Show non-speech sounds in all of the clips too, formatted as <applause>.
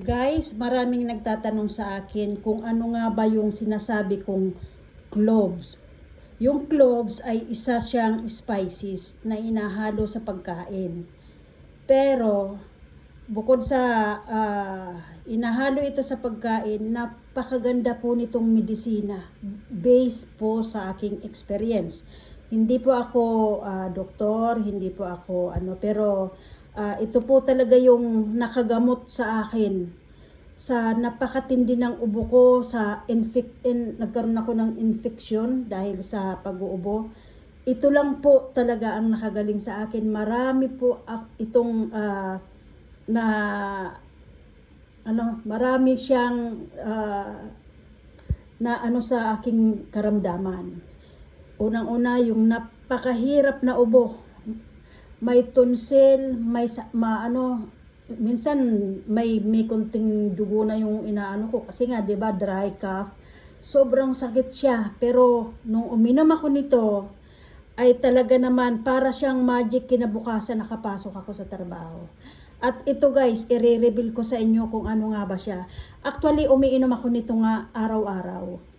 Guys, maraming nagtatanong sa akin kung ano nga ba yung sinasabi kong cloves. Yung cloves ay isa siyang spices na inahalo sa pagkain. Pero, bukod sa ah, inahalo ito sa pagkain, napakaganda po nitong medisina. Based po sa aking experience. Hindi po ako ah, doktor, hindi po ako ano, pero ah, ito po talaga yung nakagamot sa akin sa napakatindi ng ubo ko sa infec in, nagkaroon ako ng infection dahil sa pag-uubo. Ito lang po talaga ang nakagaling sa akin. Marami po ak- itong ah, na ano, marami siyang ah, na ano sa aking karamdaman. Unang-una yung napakahirap na ubo. May tonsil, may ma, ano, minsan may may konting dugo na yung inaano ko kasi nga 'di ba dry cough. Sobrang sakit siya pero nung uminom ako nito ay talaga naman para siyang magic kinabukasan nakapasok ako sa trabaho. At ito guys, i-reveal ko sa inyo kung ano nga ba siya. Actually, umiinom ako nito nga araw-araw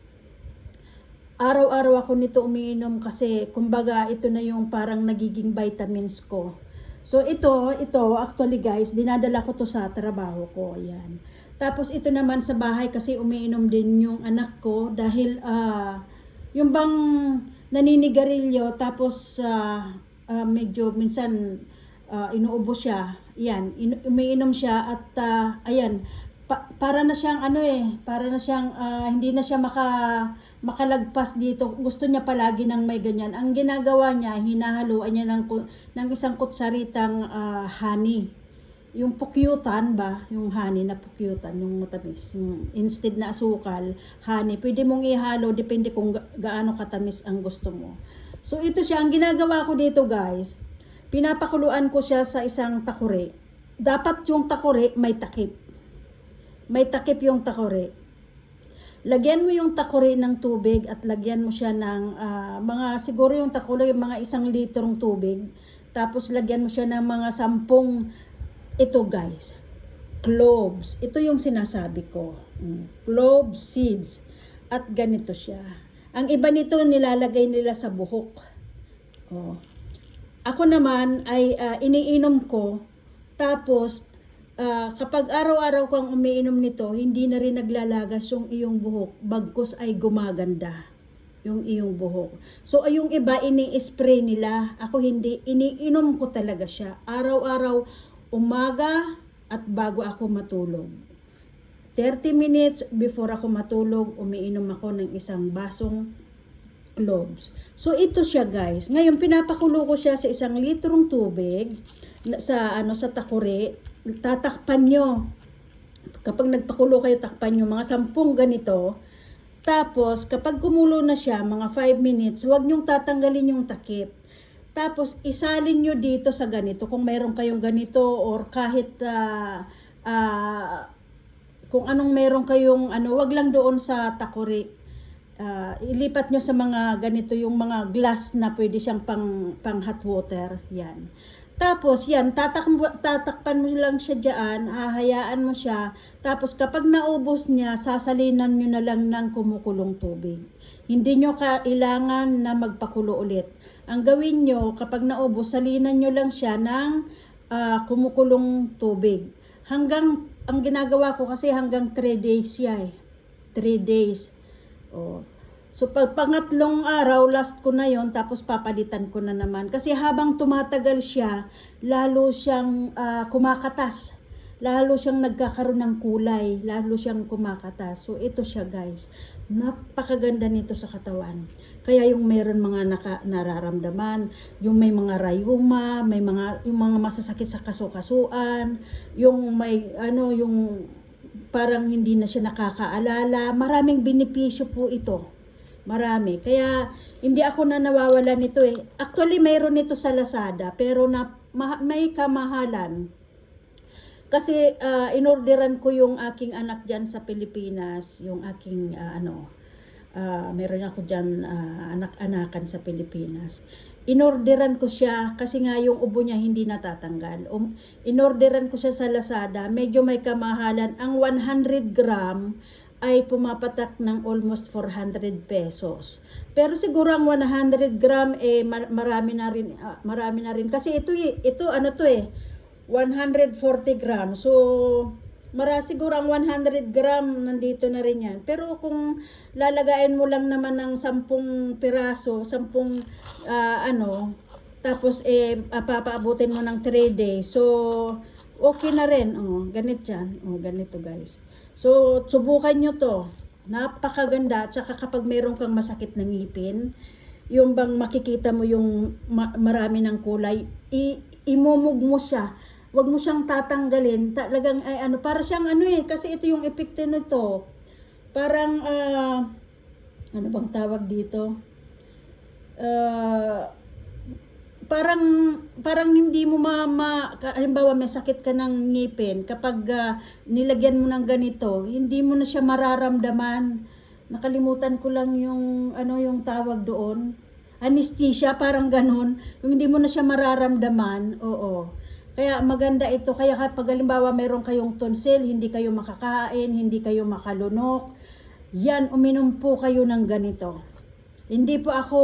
araw-araw ako nito umiinom kasi kumbaga ito na yung parang nagiging vitamins ko. So ito, ito actually guys, dinadala ko to sa trabaho ko, ayan. Tapos ito naman sa bahay kasi umiinom din yung anak ko dahil ah yung bang naninigarilyo tapos ah, ah, medyo minsan ah, inuubo siya. Yan, in- umiinom siya at ah, ayan, pa- para na siyang ano eh, para na siyang ah, hindi na siya maka makalagpas dito. Gusto niya palagi ng may ganyan. Ang ginagawa niya, hinahaluan niya ng, ng isang kutsaritang ah, honey. Yung pukyutan ba, yung honey na pukyutan, yung matamis. Yung instead na asukal, honey. Pwede mong ihalo, depende kung ga- gaano katamis ang gusto mo. So ito siya, ang ginagawa ko dito guys, pinapakuluan ko siya sa isang takore. Dapat yung takore may takip. May takip yung takore. Lagyan mo yung takore ng tubig at lagyan mo siya ng ah, mga siguro yung takore mga isang litrong tubig. Tapos lagyan mo siya ng mga sampung ito guys. Cloves. Ito yung sinasabi ko. Mm. Clove seeds. At ganito siya. Ang iba nito nilalagay nila sa buhok. Oh. Ako naman ay ah, iniinom ko tapos ah, kapag araw-araw kang umiinom nito, hindi na rin naglalagas yung iyong buhok, bagkus ay gumaganda yung iyong buhok. So yung iba ini-spray nila, ako hindi, iniinom ko talaga siya. Araw-araw, umaga at bago ako matulog. 30 minutes before ako matulog, umiinom ako ng isang basong cloves. So ito siya guys. Ngayon pinapakulo ko siya sa isang litrong tubig sa ano sa takore. Tatakpan nyo. Kapag nagpakulo kayo, takpan nyo mga sampung ganito. Tapos kapag kumulo na siya, mga 5 minutes, huwag nyong tatanggalin yung takip. Tapos isalin nyo dito sa ganito kung mayroon kayong ganito or kahit ah, ah, kung anong meron kayong ano, wag lang doon sa takore ah, ilipat nyo sa mga ganito yung mga glass na pwede siyang pang, pang hot water. Yan. Tapos, yan, tatak, tatakpan mo lang siya dyan, hahayaan mo siya. Tapos, kapag naubos niya, sasalinan nyo na lang ng kumukulong tubig. Hindi nyo kailangan na magpakulo ulit. Ang gawin nyo, kapag naubos, salinan nyo lang siya ng ah, kumukulong tubig. Hanggang, ang ginagawa ko kasi hanggang 3 days siya eh. 3 days. Oh. So pag pangatlong araw, last ko na yon tapos papalitan ko na naman. Kasi habang tumatagal siya, lalo siyang ah, kumakatas. Lalo siyang nagkakaroon ng kulay, lalo siyang kumakatas. So ito siya guys. Napakaganda nito sa katawan. Kaya yung meron mga naka, nararamdaman, yung may mga rayuma, may mga yung mga masasakit sa kasukasuan, yung may ano yung parang hindi na siya nakakaalala. Maraming benepisyo po ito. Marami. Kaya hindi ako na nawawala nito eh. Actually mayroon nito sa Lazada pero na ma- may kamahalan. Kasi ah, inorderan ko yung aking anak diyan sa Pilipinas, yung aking ah, ano, ah, meron ako diyan anak-anakan sa Pilipinas. inorderan ko siya kasi nga yung ubo niya hindi natatanggal. Um, inorderan ko siya sa Lazada, medyo may kamahalan. Ang 100 gram ay pumapatak ng almost 400 pesos. Pero siguro ang 100 gram eh mar- marami na rin ah, marami na rin kasi ito y- ito ano to eh 140 gram. So mara siguro ang 100 gram nandito na rin yan. Pero kung lalagayin mo lang naman ng 10 piraso, 10 ah, ano, tapos eh papaabutin mo ng 3 days. So okay na rin. Oh, ganito yan. Oh, ganito guys. So subukan nyo to. Napakaganda. Tsaka kapag meron kang masakit na ngipin, yung bang makikita mo yung ma- marami ng kulay, i- mo siya. Huwag mo siyang tatanggalin. Talagang ay ano, para siyang ano eh, kasi ito yung epekto nito. Parang ah ano bang tawag dito? Ah, parang parang hindi mo ma, ma halimbawa may sakit ka ng ngipin kapag ah, nilagyan mo ng ganito hindi mo na siya mararamdaman. Nakalimutan ko lang yung ano yung tawag doon? Anesthesia parang ganun. Yung hindi mo na siya mararamdaman oo. Kaya maganda ito. Kaya kapag halimbawa meron kayong tonsil hindi kayo makakain hindi kayo makalunok yan uminom po kayo ng ganito hindi po ako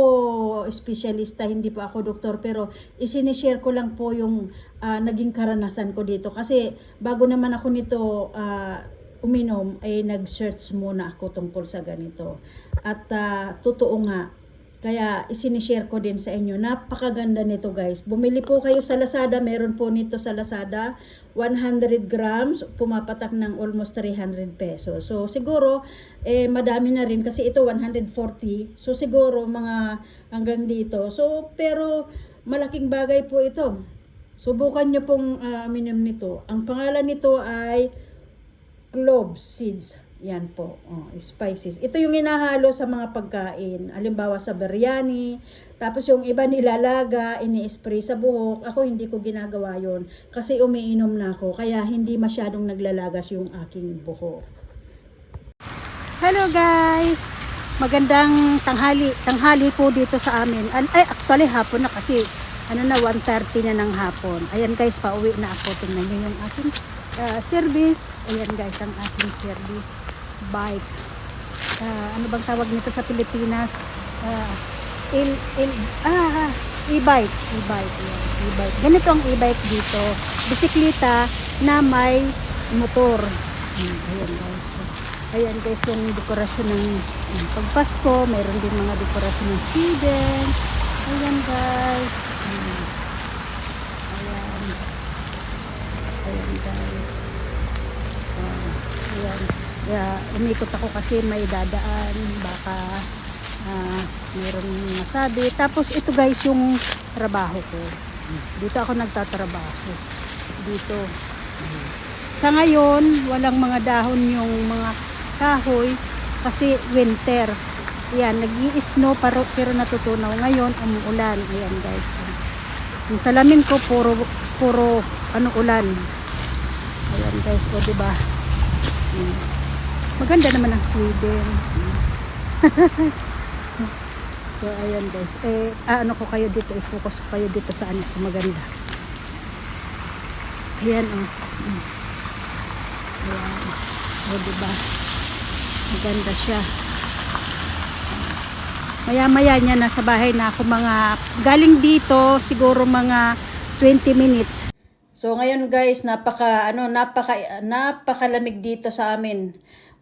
espesyalista, hindi po ako doktor, pero isinishare ko lang po yung ah, naging karanasan ko dito. Kasi bago naman ako nito ah, uminom, ay nag-search muna ako tungkol sa ganito. At ah, totoo nga, kaya isinishare ko din sa inyo. Napakaganda nito guys. Bumili po kayo sa Lazada. Meron po nito sa Lazada. 100 grams. Pumapatak ng almost 300 pesos. So siguro, eh, madami na rin. Kasi ito 140. So siguro mga hanggang dito. So pero malaking bagay po ito. Subukan nyo pong uh, minom nito. Ang pangalan nito ay clove seeds. Yan po, oh, spices. Ito yung inahalo sa mga pagkain. Halimbawa sa biryani. Tapos yung iba nilalaga, ini-spray sa buhok. Ako hindi ko ginagawa yon kasi umiinom na ako. Kaya hindi masyadong naglalagas yung aking buhok. Hello guys! Magandang tanghali, tanghali po dito sa amin. Ay, actually hapon na kasi ano na 1.30 na ng hapon. Ayan guys, pauwi na ako. Tingnan nyo yung aking ah, service. Ayan guys, ang aking service. Bike. Ah, ano bang tawag nito sa Pilipinas? Ah, il, il, ah, e-bike. E-bike. E-bike. Ganito ang e-bike dito. Bisikleta na may motor. Ayan guys. Ayan guys, yung dekorasyon ng pagpasko. Mayroon din mga dekorasyon ng student. Ayan guys. Hmm. Ayan. Ayan guys. Ah, ayan. Kaya umikot ako kasi may dadaan. Baka ah, mayroon masabi. Tapos ito guys yung trabaho ko. Dito ako nagtatrabaho. Dito. Sa ngayon, walang mga dahon yung mga kahoy kasi winter. Yan, nag snow pero, pero natutunaw. Ngayon, umuulan. Ayan guys. Yung salamin ko, puro, puro ano, ulan. Ayan guys, o diba? Mm. Maganda naman ang Sweden. <laughs> so, ayan guys. Eh, ano ko kayo dito, i-focus ko kayo dito sa ano, sa maganda. Ayan. Oh. Mm. Ayan. O, diba? Maganda siya. Maya-maya niya nasa bahay na ako mga galing dito siguro mga 20 minutes. So ngayon guys, napaka ano, napaka napakalamig dito sa amin.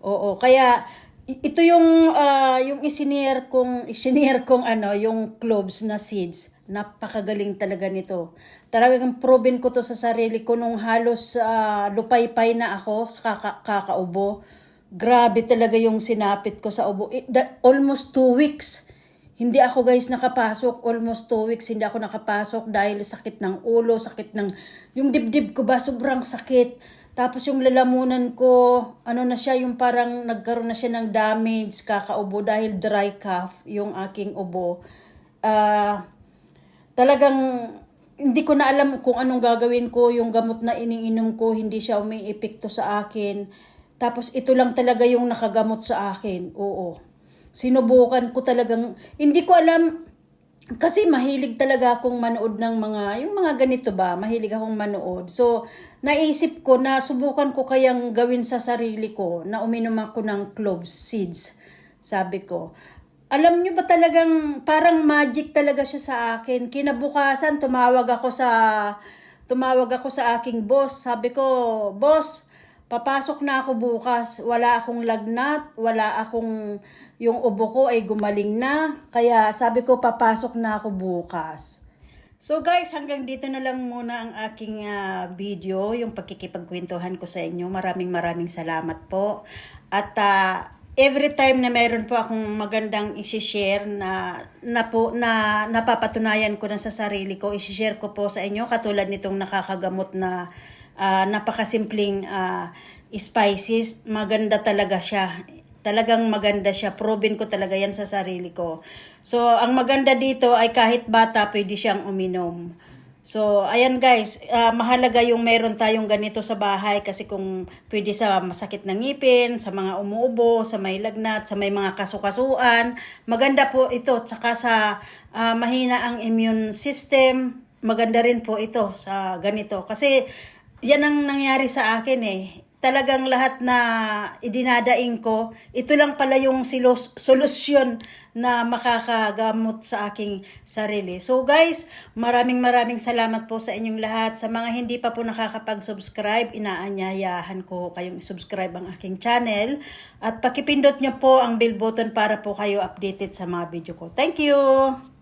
Oo, kaya ito yung ah, yung isinier kong <laughs> isinier kong ano, yung cloves na seeds. Napakagaling talaga nito. Talagang proven ko to sa sarili ko nung halos ah, lupaypay na ako sa kaka- kakaubo. Grabe talaga yung sinapit ko sa ubo. It, that, almost two weeks. Hindi ako guys nakapasok. Almost two weeks hindi ako nakapasok dahil sakit ng ulo, sakit ng... Yung dibdib ko ba sobrang sakit. Tapos yung lalamunan ko, ano na siya, yung parang nagkaroon na siya ng damage, kakaubo dahil dry cough yung aking ubo. Ah talagang hindi ko na alam kung anong gagawin ko. Yung gamot na iniinom ko, hindi siya umiipekto sa akin. Tapos ito lang talaga yung nakagamot sa akin. Oo. Sinubukan ko talagang, hindi ko alam, kasi mahilig talaga akong manood ng mga, yung mga ganito ba, mahilig akong manood. So, naisip ko na subukan ko kayang gawin sa sarili ko na uminom ako ng clove seeds. Sabi ko, alam nyo ba talagang parang magic talaga siya sa akin. Kinabukasan, tumawag ako sa, tumawag ako sa aking boss. Sabi ko, boss, papasok na ako bukas. Wala akong lagnat, wala akong, yung ubo ko ay gumaling na. Kaya sabi ko, papasok na ako bukas. So guys, hanggang dito na lang muna ang aking ah, video, yung pagkikipagkwentuhan ko sa inyo. Maraming maraming salamat po. At ah, every time na mayroon po akong magandang isi-share na na po na napapatunayan ko na sa sarili ko, isi-share ko po sa inyo katulad nitong nakakagamot na ah, napakasimpleng ah, spices. Maganda talaga siya. Talagang maganda siya. Proven ko talaga yan sa sarili ko. So, ang maganda dito ay kahit bata pwede siyang uminom. So, ayan guys, ah, mahalaga yung meron tayong ganito sa bahay kasi kung pwede sa masakit ng ngipin, sa mga umuubo, sa may lagnat, sa may mga kasukasuan, maganda po ito. Tsaka sa ah, mahina ang immune system, maganda rin po ito sa ganito. Kasi yan ang nangyari sa akin eh talagang lahat na idinadaing ko, ito lang pala yung silos- solusyon na makakagamot sa aking sarili. So guys, maraming maraming salamat po sa inyong lahat. Sa mga hindi pa po nakakapag-subscribe, inaanyayahan ko kayong subscribe ang aking channel. At pakipindot nyo po ang bell button para po kayo updated sa mga video ko. Thank you!